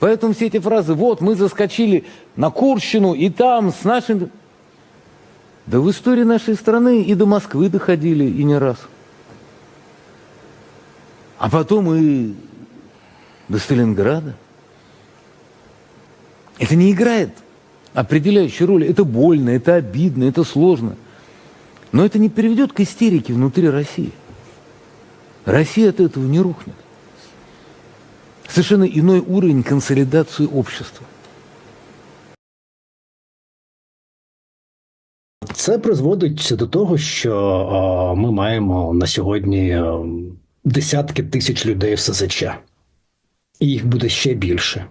Поэтому все эти фразы, вот мы заскочили на Курщину и там с нашим... Да в истории нашей страны и до Москвы доходили, и не раз. А потом и до Сталинграда. Это не играет определяющей роли. Это больно, это обидно, это сложно. Но это не приведет к истерике внутри России. Россия от этого не рухнет. Совершенно иной уровень консолидации общества. Це призводить до того, що е, ми маємо на сьогодні е, десятки тисяч людей в СЗЧ. І їх буде ще більше.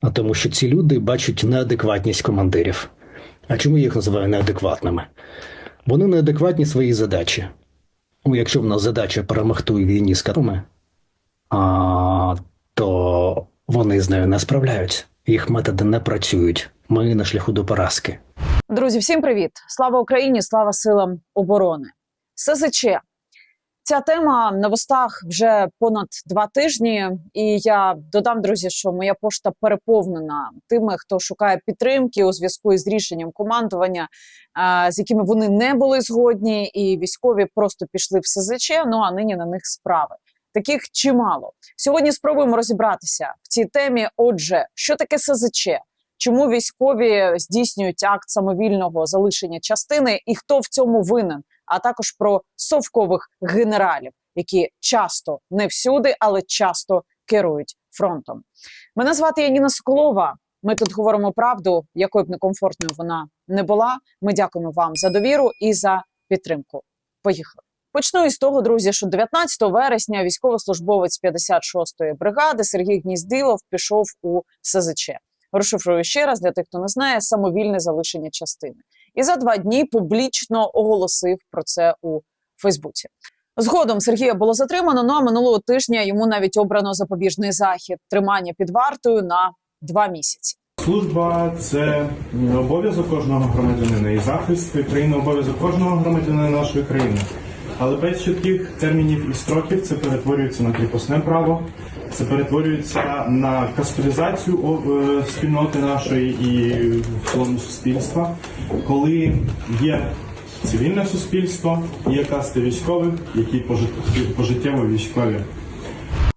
А тому що ці люди бачать неадекватність командирів. А чому я їх називаю неадекватними? Вони неадекватні своїй задачі. Ну, якщо в нас задача перемогти у війні з катами, а, то вони з нею не справляються. Їх методи не працюють. Ми на шляху до поразки. Друзі, всім привіт! Слава Україні! Слава силам оборони! СЗЧ. Ця тема на вустах вже понад два тижні, і я додам, друзі, що моя пошта переповнена тими, хто шукає підтримки у зв'язку із рішенням командування, е, з якими вони не були згодні, і військові просто пішли в СЗЧ. Ну а нині на них справи. Таких чимало. Сьогодні спробуємо розібратися в цій темі. Отже, що таке СЗЧ? чому військові здійснюють акт самовільного залишення частини, і хто в цьому винен, а також про совкових генералів, які часто не всюди, але часто керують фронтом. Мене звати Яніна Соколова. Ми тут говоримо правду, якою б некомфортною вона не була. Ми дякуємо вам за довіру і за підтримку. Поїхали. Почну із того, друзі, що 19 вересня військовослужбовець 56-ї бригади Сергій Гніздилов пішов у СЗЧ. Розшифрую ще раз для тих, хто не знає, самовільне залишення частини. І за два дні публічно оголосив про це у Фейсбуці. Згодом Сергія було затримано. Ну а минулого тижня йому навіть обрано запобіжний захід тримання під вартою на два місяці. Служба це обов'язок кожного громадянина і захист країни обов'язок кожного громадянина нашої країни. Але без чітких термінів і строків це перетворюється на кріпосне право, це перетворюється на кастовізацію е, спільноти нашої і в цілому суспільства, коли є цивільне суспільство, є касти військових, які пожит- пожиттєво військові.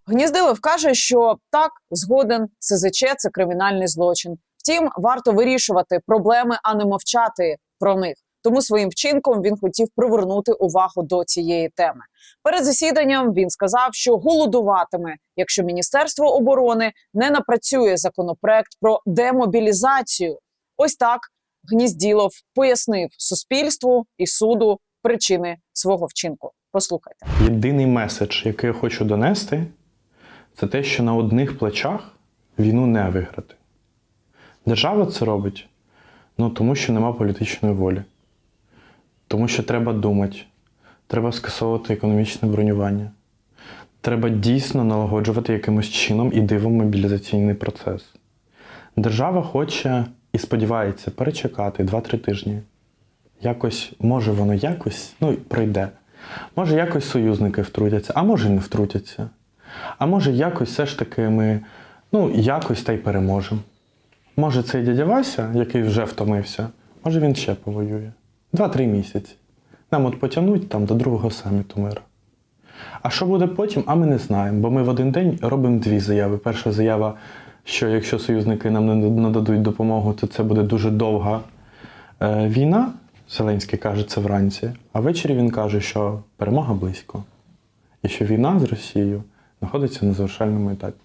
Гніздилов каже, що так згоден СЗЧ – це кримінальний злочин. Втім, варто вирішувати проблеми, а не мовчати про них. Тому своїм вчинком він хотів привернути увагу до цієї теми. Перед засіданням він сказав, що голодуватиме, якщо Міністерство оборони не напрацює законопроект про демобілізацію. Ось так Гнізділов пояснив суспільству і суду причини свого вчинку. Послухайте. Єдиний меседж, який я хочу донести, це те, що на одних плечах війну не виграти. Держава це робить ну, тому, що нема політичної волі. Тому що треба думати, треба скасовувати економічне бронювання. Треба дійсно налагоджувати якимось чином і дивом мобілізаційний процес. Держава хоче і сподівається перечекати 2-3 тижні. Якось, може, воно якось ну, пройде. Може, якось союзники втрутяться, а може, не втрутяться. А може, якось все ж таки ми ну, якось та й переможемо. Може, цей дядя Вася, який вже втомився, може він ще повоює. Два-три місяці. Нам от потягнуть там до другого саміту миру. А що буде потім, а ми не знаємо, бо ми в один день робимо дві заяви. Перша заява, що якщо союзники нам не нададуть допомогу, то це буде дуже довга е, війна. Зеленський каже це вранці, а ввечері він каже, що перемога близько, і що війна з Росією знаходиться на завершальному етапі.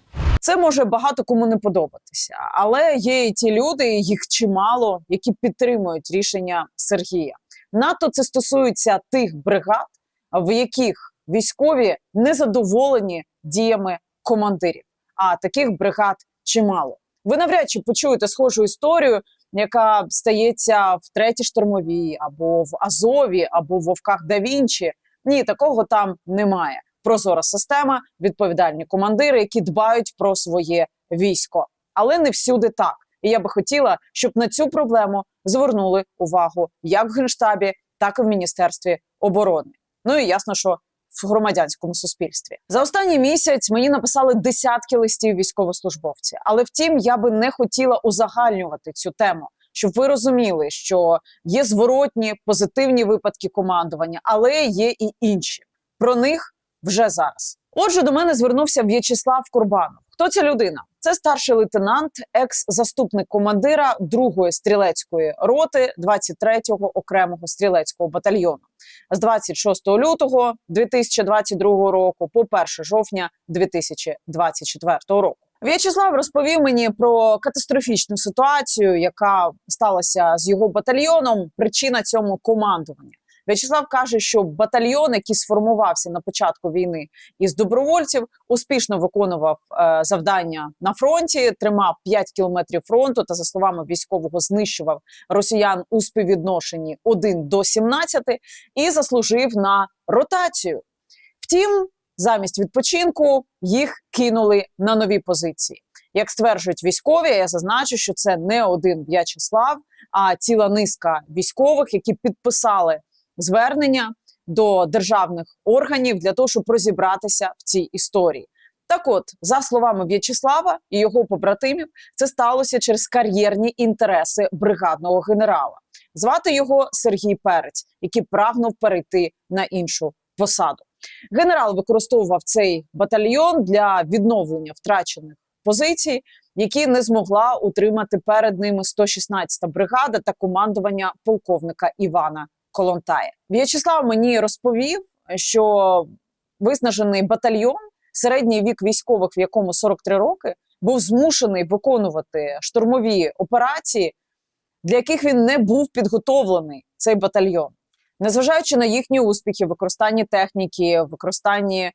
Це може багато кому не подобатися, але є і ті люди, їх чимало, які підтримують рішення Сергія. НАТО це стосується тих бригад, в яких військові не задоволені діями командирів. А таких бригад чимало. Ви навряд чи почуєте схожу історію, яка стається в третій штурмовій, або в Азові, або в Вовках да Вінчі. Ні, такого там немає. Прозора система, відповідальні командири, які дбають про своє військо. Але не всюди так. І я би хотіла, щоб на цю проблему звернули увагу як в генштабі, так і в міністерстві оборони. Ну і ясно, що в громадянському суспільстві. За останній місяць мені написали десятки листів військовослужбовці, але втім, я би не хотіла узагальнювати цю тему, щоб ви розуміли, що є зворотні позитивні випадки командування, але є і інші. Про них вже зараз. Отже, до мене звернувся В'ячеслав Курбанов. Хто ця людина? Це старший лейтенант, екс-заступник командира 2-ї стрілецької роти 23-го окремого стрілецького батальйону з 26 лютого 2022 року по 1 жовтня 2024 року. В'ячеслав розповів мені про катастрофічну ситуацію, яка сталася з його батальйоном. Причина цьому командування. В'ячеслав каже, що батальйон, який сформувався на початку війни із добровольців, успішно виконував е, завдання на фронті, тримав 5 кілометрів фронту та, за словами військового, знищував росіян у співвідношенні 1 до 17 і заслужив на ротацію. Втім, замість відпочинку їх кинули на нові позиції. Як стверджують військові, я зазначу, що це не один В'ячеслав, а ціла низка військових, які підписали звернення до державних органів для того, щоб розібратися в цій історії. Так, от, за словами В'ячеслава і його побратимів, це сталося через кар'єрні інтереси бригадного генерала. Звати його Сергій Перець, який прагнув перейти на іншу посаду. Генерал використовував цей батальйон для відновлення втрачених позицій, які не змогла утримати перед ними 116-та бригада та командування полковника Івана Колонтая. В'ячеслав мені розповів, що виснажений батальйон, середній вік військових, в якому 43 роки, був змушений виконувати штурмові операції, для яких він не був підготовлений цей батальйон. Незважаючи на їхні успіхи, використанні техніки, використанні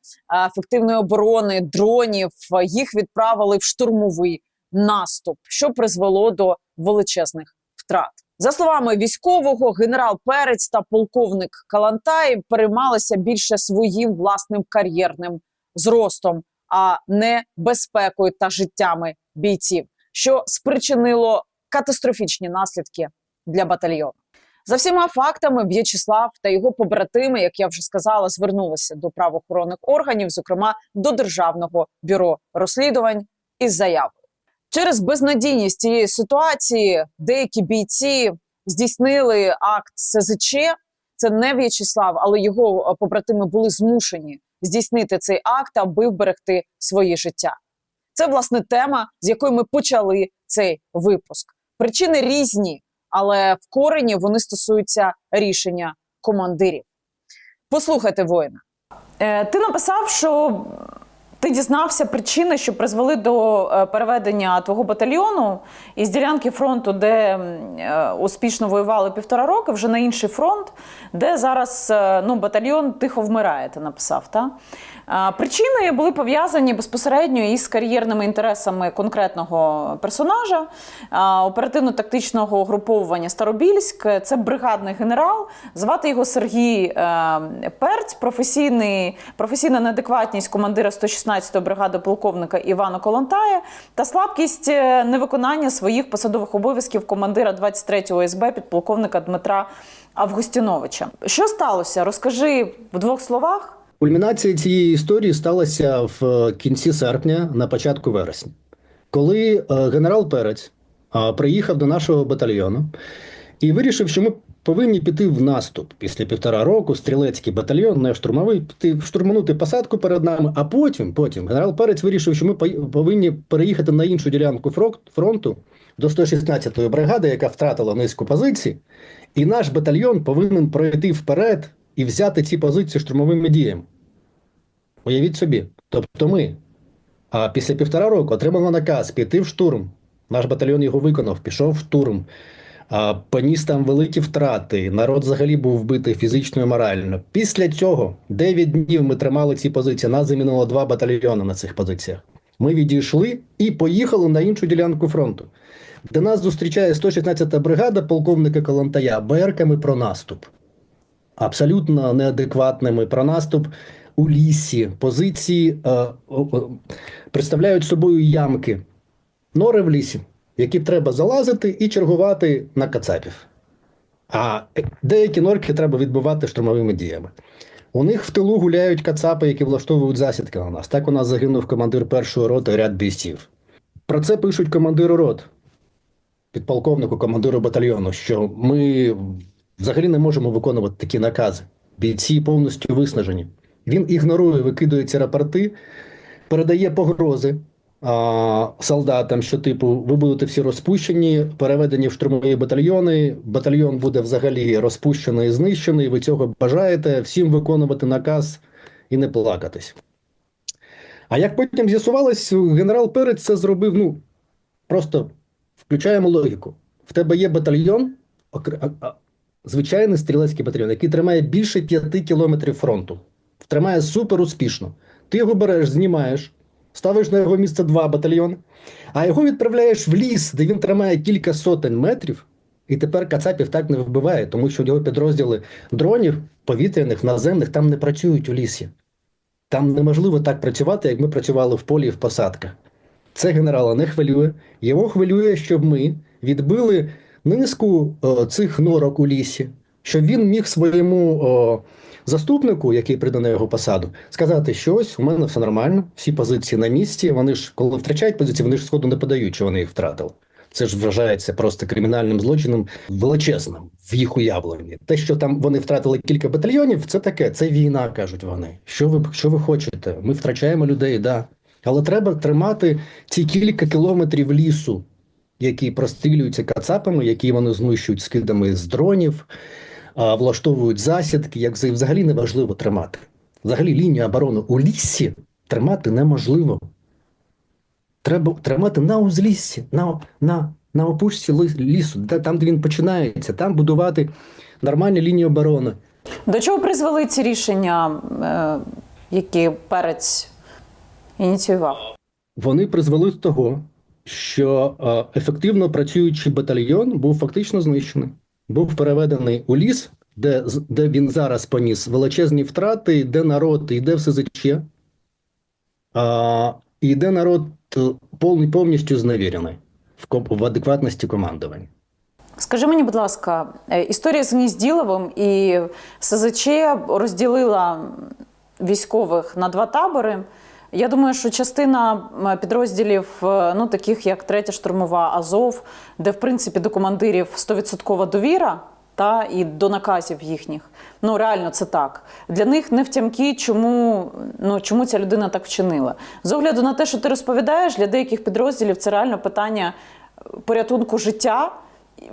ефективної оборони, дронів, їх відправили в штурмовий наступ, що призвело до величезних втрат. За словами військового, генерал Перець та полковник Калантай переймалися більше своїм власним кар'єрним зростом, а не безпекою та життями бійців, що спричинило катастрофічні наслідки для батальйону. За всіма фактами, В'ячеслав та його побратими, як я вже сказала, звернулися до правоохоронних органів, зокрема до Державного бюро розслідувань із заявою. Через безнадійність цієї ситуації деякі бійці здійснили акт СЗЧ. Це не В'ячеслав, але його е, побратими були змушені здійснити цей акт, аби вберегти своє життя. Це власне тема, з якої ми почали цей випуск. Причини різні, але в корені вони стосуються рішення командирів. Послухайте воїна. Е, ти написав, що ти дізнався причини, що призвели до е, переведення твого батальйону із ділянки фронту, де е, успішно воювали півтора роки, вже на інший фронт, де зараз е, ну, батальйон тихо вмирає. Ти написав. Та? Причини були пов'язані безпосередньо із кар'єрними інтересами конкретного персонажа, оперативно-тактичного угруповування Старобільськ. Це бригадний генерал. Звати його Сергій Перць, професійний, професійна неадекватність командира 116-ї бригади полковника Івана Колонтая та слабкість е, невиконання своїх посадових обов'язків командира 23-го СБ підполковника Дмитра Августіновича. Що сталося? Розкажи в двох словах. Кульмінація цієї історії сталася в кінці серпня, на початку вересня, коли е, генерал Перець е, приїхав до нашого батальйону і вирішив, що ми повинні піти в наступ після півтора року. Стрілецький батальйон, не штурмовий, піти штурманути посадку перед нами. А потім, потім генерал Перець вирішив, що ми повинні переїхати на іншу ділянку фронту до 116-ї бригади, яка втратила низку позицій, і наш батальйон повинен пройти вперед і взяти ці позиції штурмовими діями. Уявіть собі, тобто ми а після півтора року отримали наказ піти в штурм. Наш батальйон його виконав, пішов в штурм, а, поніс там великі втрати. Народ взагалі був вбитий фізично і морально. Після цього 9 днів ми тримали ці позиції. Нас замінило два батальйони на цих позиціях. Ми відійшли і поїхали на іншу ділянку фронту, де нас зустрічає 116-та бригада полковника Калантая БРКами про наступ. Абсолютно неадекватними про наступ у лісі. Позиції е, е, представляють собою ямки, нори в лісі, які треба залазити і чергувати на кацапів. А деякі норки треба відбувати штурмовими діями. У них в тилу гуляють кацапи, які влаштовують засідки на нас. Так у нас загинув командир першої роти ряд бійців. Про це пишуть командиру рот, підполковнику, командиру батальйону, що ми взагалі не можемо виконувати такі накази. Бійці повністю виснажені. Він ігнорує, викидує ці рапорти, передає погрози а, солдатам, що типу, ви будете всі розпущені, переведені в штурмові батальйони. Батальйон буде взагалі розпущений і знищений. Ви цього бажаєте всім виконувати наказ і не плакатись. А як потім з'ясувалось, генерал Перець це зробив. Ну просто включаємо логіку. В тебе є батальйон, звичайний стрілецький батальйон, який тримає більше п'яти кілометрів фронту. Тримає супер успішно. Ти його береш, знімаєш, ставиш на його місце два батальйони, а його відправляєш в ліс, де він тримає кілька сотень метрів, і тепер Кацапів так не вбиває, тому що його підрозділи дронів, повітряних, наземних там не працюють у лісі. Там неможливо так працювати, як ми працювали в полі і в посадках. Це генерала не хвилює. Його хвилює, щоб ми відбили низку е, цих норок у лісі, щоб він міг своєму е, заступнику, який прийде на його посаду, сказати, що ось у мене все нормально, всі позиції на місці. Вони ж, коли втрачають позиції, вони ж сходу не подають, що вони їх втратили. Це ж вважається просто кримінальним злочином величезним в їх уявленні. Те, що там вони втратили кілька батальйонів, це таке, це війна, кажуть вони. Що ви, що ви хочете? Ми втрачаємо людей, да. Але треба тримати ці кілька кілометрів лісу, які прострілюються кацапами, які вони знищують скидами з дронів, влаштовують засідки, як взагалі неважливо тримати. Взагалі лінію оборони у лісі тримати неможливо. Треба тримати на узліссі, на, на, на опушці лісу, де, там, де він починається, там будувати нормальні лінії оборони. До чого призвели ці рішення, е, які перець ініціював? Вони призвели до того, що е, ефективно працюючий батальйон був фактично знищений, був переведений у ліс, де, де він зараз поніс величезні втрати, де народ йде все заче, а, і де народ е, повністю зневірений в, в адекватності командування. Скажи мені, будь ласка, е, історія з Гнізділовим і СЗЧ розділила військових на два табори. Я думаю, що частина підрозділів, е, ну таких як третя штурмова Азов, де в принципі до командирів 100% довіра. Та і до наказів їхніх. Ну реально це так. Для них не втямки, чому, ну, чому ця людина так вчинила. З огляду на те, що ти розповідаєш, для деяких підрозділів це реально питання е, порятунку життя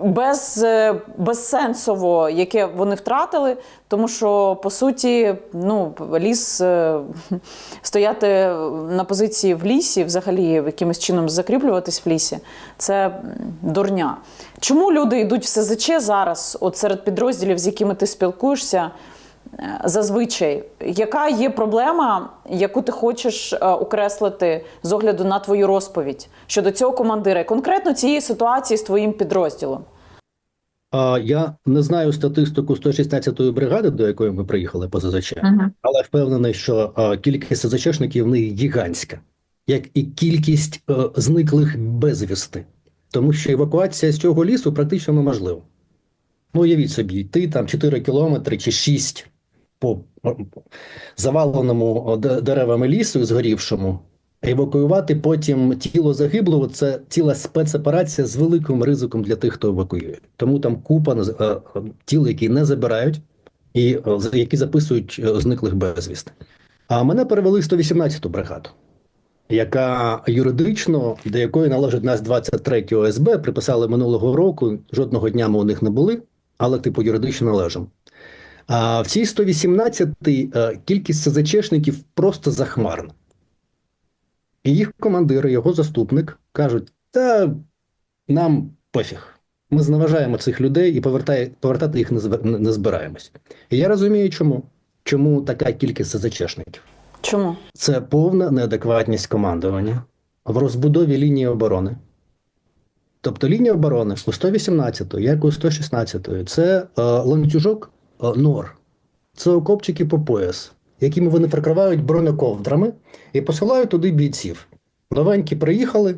без, е, безсенсово, яке вони втратили, тому що по суті, ну, ліс е, стояти на позиції в лісі, взагалі якимось чином закріплюватись в лісі, це дурня. Чому люди йдуть в СЗЧ зараз, от серед підрозділів, з якими ти спілкуєшся? Е, Зазвичай, яка є проблема, яку ти хочеш е, окреслити з огляду на твою розповідь щодо цього командира, конкретно цієї ситуації з твоїм підрозділом? Я не знаю статистику 116-ї бригади, до якої ми приїхали по ЗЗЧ, але впевнений, що кількість СЗЧшників в них гігантська, як і кількість е, зниклих безвісти. Тому що евакуація з цього лісу практично неможлива. Ну, уявіть собі, йти там 4 кілометри чи 6 по заваленому деревами лісу згорівшому, евакуювати потім тіло загиблого це ціла спецоперація з великим ризиком для тих, хто евакуює. Тому там купа е, е, тіл, які не забирають, і е, які записують зниклих безвісти. А мене перевели в 118-ту бригаду, яка юридично, до якої належить нас 23 ОСБ, приписали минулого року. Жодного дня ми у них не були, але типу юридично належимо. А в цій 118-й е, кількість СЗЧшників просто захмарна. І їх командир, його заступник кажуть: та нам пофіг. Ми зневажаємо цих людей і повертає, повертати їх не, збираємось. І я розумію, чому. Чому така кількість СЗЧшників? Чому? Це повна неадекватність командування в розбудові лінії оборони. Тобто лінія оборони у 118, як у 116, це е, ланцюжок нор, це окопчики по пояс, якими вони прикривають бронековдрами і посилають туди бійців. Новенькі приїхали,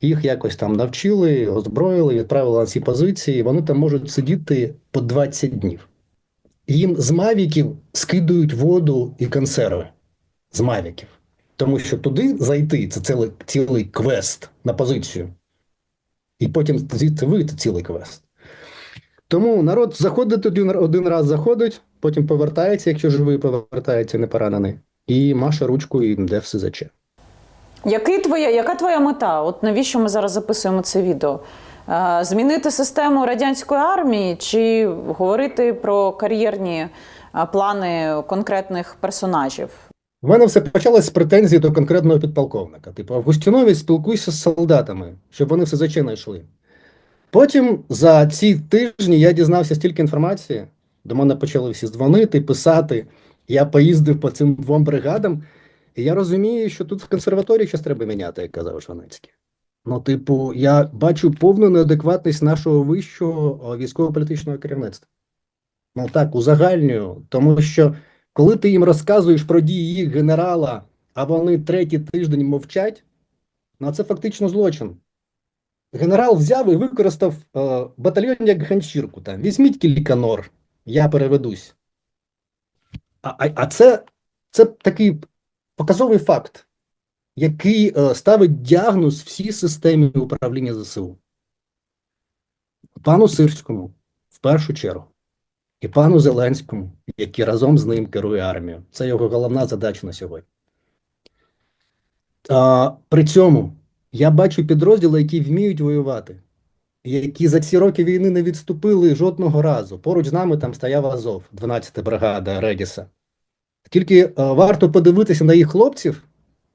їх якось там навчили, озброїли, відправили на ці позиції. Вони там можуть сидіти по 20 днів. їм з мавіків скидують воду і консерви. З мавіків. Тому що туди зайти це цілий, цілий квест на позицію. І потім звідти вийти цілий квест. Тому народ заходить один, один раз заходить, потім повертається, якщо живий повертається не поранений, і маше ручку і йде в СЗЧ. Який твоя, яка твоя мета? От навіщо ми зараз записуємо це відео? Змінити систему радянської армії чи говорити про кар'єрні плани конкретних персонажів? У мене все почалось з претензій до конкретного підполковника. Типу, Августінович, спілкуйся з солдатами, щоб вони все зачем йшли. Потім за ці тижні я дізнався стільки інформації, до мене почали всі дзвонити, писати. Я поїздив по цим двом бригадам, і я розумію, що тут в консерваторії щось треба міняти, як казав Жванецький. Ну, типу, я бачу повну неадекватність нашого вищого військово-політичного керівництва. Ну так, узагальнюю, тому що коли ти їм розказуєш про дії їх генерала, а вони третій тиждень мовчать, ну це фактично злочин. Генерал взяв і використав е, батальйон як ганчірку. Там. Візьміть кілька нор, я переведусь. А, а, а це, це такий показовий факт, який е, ставить діагноз всій системі управління ЗСУ. Пану Сирському, в першу чергу і пану Зеленському, який разом з ним керує армією. Це його головна задача на сьогодні. А, при цьому я бачу підрозділи, які вміють воювати, які за ці роки війни не відступили жодного разу. Поруч з нами там стояв Азов, 12-та бригада Редіса. Тільки е, варто подивитися на їх хлопців,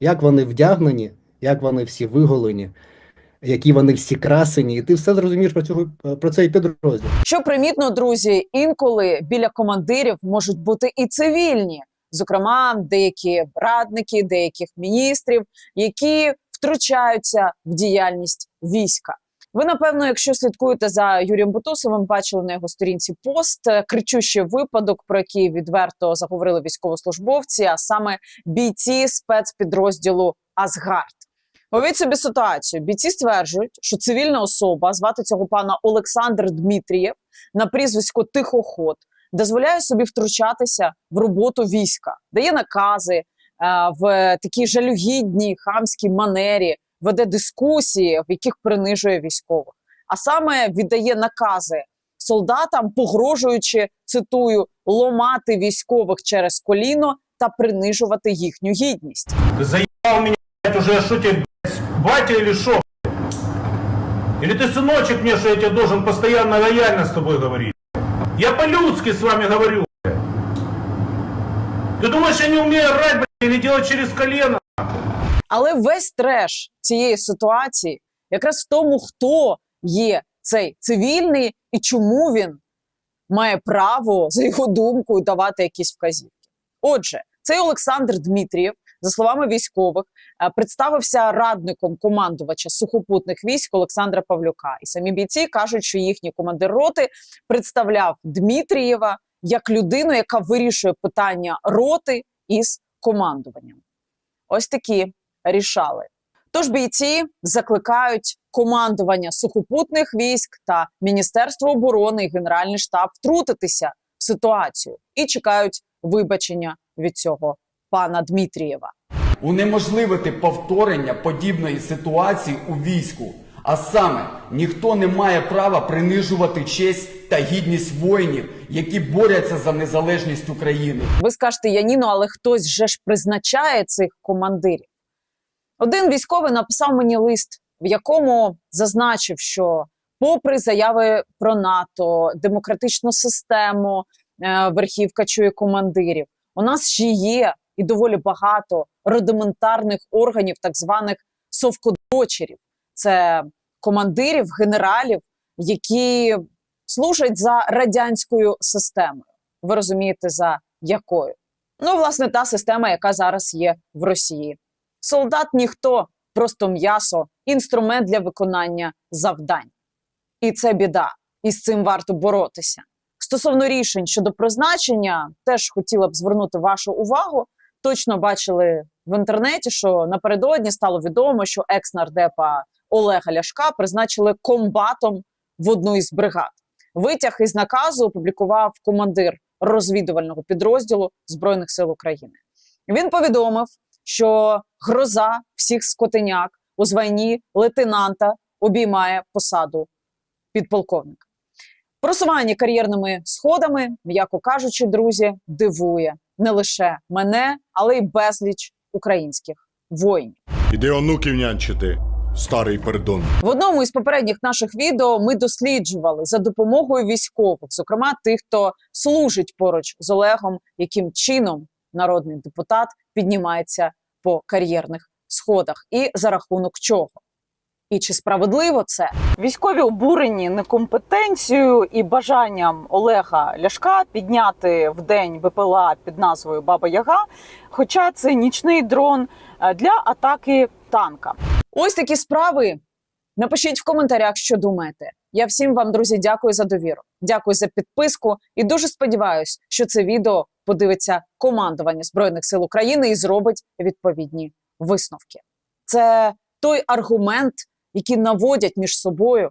як вони вдягнені, як вони всі виголені, які вони всі красені, і ти все зрозумієш про, цього, е, про цей підрозділ. Що примітно, друзі, інколи біля командирів можуть бути і цивільні, зокрема, деякі радники, деяких міністрів, які втручаються в діяльність війська. Ви, напевно, якщо слідкуєте за Юрієм Бутусовим, бачили на його сторінці пост е, кричущий випадок, про який відверто заговорили військовослужбовці, а саме бійці спецпідрозділу Асгард. Уявіть собі ситуацію. Бійці стверджують, що цивільна особа, звати цього пана Олександр Дмитрієв, на прізвисько Тихоход, дозволяє собі втручатися в роботу війська, дає накази в такій жалюгідній хамській манері, веде дискусії, в яких принижує військових. А саме віддає накази солдатам, погрожуючи цитую ломати військових через коліно та принижувати їхню гідність. Ты заебал меня, блядь, уже, что тебе, блядь, батя или шо? блядь? Или ты сыночек мне, что я тебе должен постоянно лояльно с тобой говорить? Я по-людски с вами говорю, блядь. Ты думаешь, я не умею орать, блядь, или делать через колено? Але весь треш цієї ситуації якраз в тому, хто є цей цивільний і чому він має право, за його думкою, давати якісь вказівки. Отже, цей Олександр Дмитрієв, за словами військових, е, представився радником командувача сухопутних військ Олександра Павлюка. І самі бійці кажуть, що їхній командир роти представляв Дмитрієва як людину, яка вирішує питання роти із командуванням. Ось такі рішали. Тож бійці закликають командування сухопутних військ та Міністерство оборони і Генеральний штаб втрутитися в ситуацію і чекають вибачення від цього пана Дмитрієва. унеможливити повторення подібної ситуації у війську. А саме, ніхто не має права принижувати честь та гідність воїнів, які борються за незалежність України. Ви скажете, Яніно, але хтось же ж призначає цих командирів. Один військовий написав мені лист, в якому зазначив, що, попри заяви про НАТО, демократичну систему, е, верхівка чує командирів, у нас ще є і доволі багато рудиментарних органів, так званих совкодочерів. Це командирів, генералів, які служать за радянською системою. Ви розумієте, за якою? Ну, власне, та система, яка зараз є в Росії. Солдат ніхто, просто м'ясо, інструмент для виконання завдань. І це біда, і з цим варто боротися. Стосовно рішень щодо призначення, теж хотіла б звернути вашу увагу. Точно бачили в інтернеті, що напередодні стало відомо, що екс-нардепа Олега Ляшка призначили комбатом в одну із бригад. Витяг із наказу опублікував командир розвідувального підрозділу Збройних сил України. Він повідомив, що гроза всіх скотиняк у званні лейтенанта обіймає посаду підполковника. Просування кар'єрними сходами, м'яко кажучи, друзі, дивує не лише мене, але й безліч українських воїнів. Іди онуків нянчити, старий пердун. В одному із попередніх наших відео ми досліджували за допомогою військових, зокрема тих, хто служить поруч з Олегом, яким чином народний депутат піднімається по кар'єрних сходах, і за рахунок чого. І чи справедливо це? Військові обурені некомпетенцією і бажанням Олега Ляшка підняти в день БПЛА під назвою Баба Яга, хоча це нічний дрон е, для атаки танка. Ось такі справи. Напишіть в коментарях, що думаєте. Я всім вам, друзі, дякую за довіру. Дякую за підписку і дуже сподіваюся, що це відео подивиться командування Збройних сил України і зробить відповідні висновки. Це той аргумент, який наводять між собою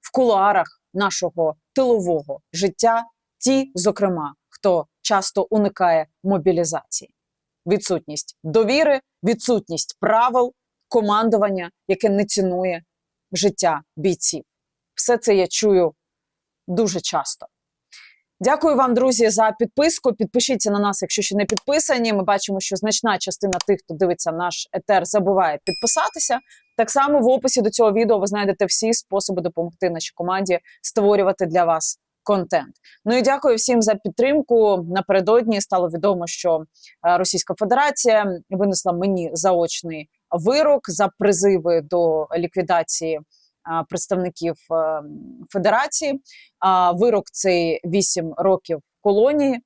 в кулуарах нашого тилового життя, ті, зокрема, хто часто уникає мобілізації. Відсутність довіри, відсутність правил, командування, яке не цінує життя бійців. Все це я чую дуже часто. Дякую вам, друзі, за підписку. Підпишіться на нас, якщо ще не підписані. Ми бачимо, що значна частина тих, хто дивиться наш етер, забуває підписатися. Так само в описі до цього відео ви знайдете всі способи допомогти нашій команді створювати для вас контент. Ну і дякую всім за підтримку. Напередодні стало відомо, що е, Російська Федерація винесла мені заочний вирок за призиви до ліквідації е, представників е, Федерації. Вирок цей 8 років колонії.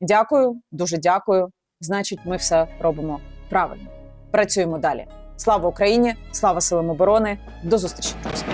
Дякую, дуже дякую. Значить, ми все робимо правильно. Працюємо далі. Слава Україні! Слава силам оборони! До зустрічі, друзі!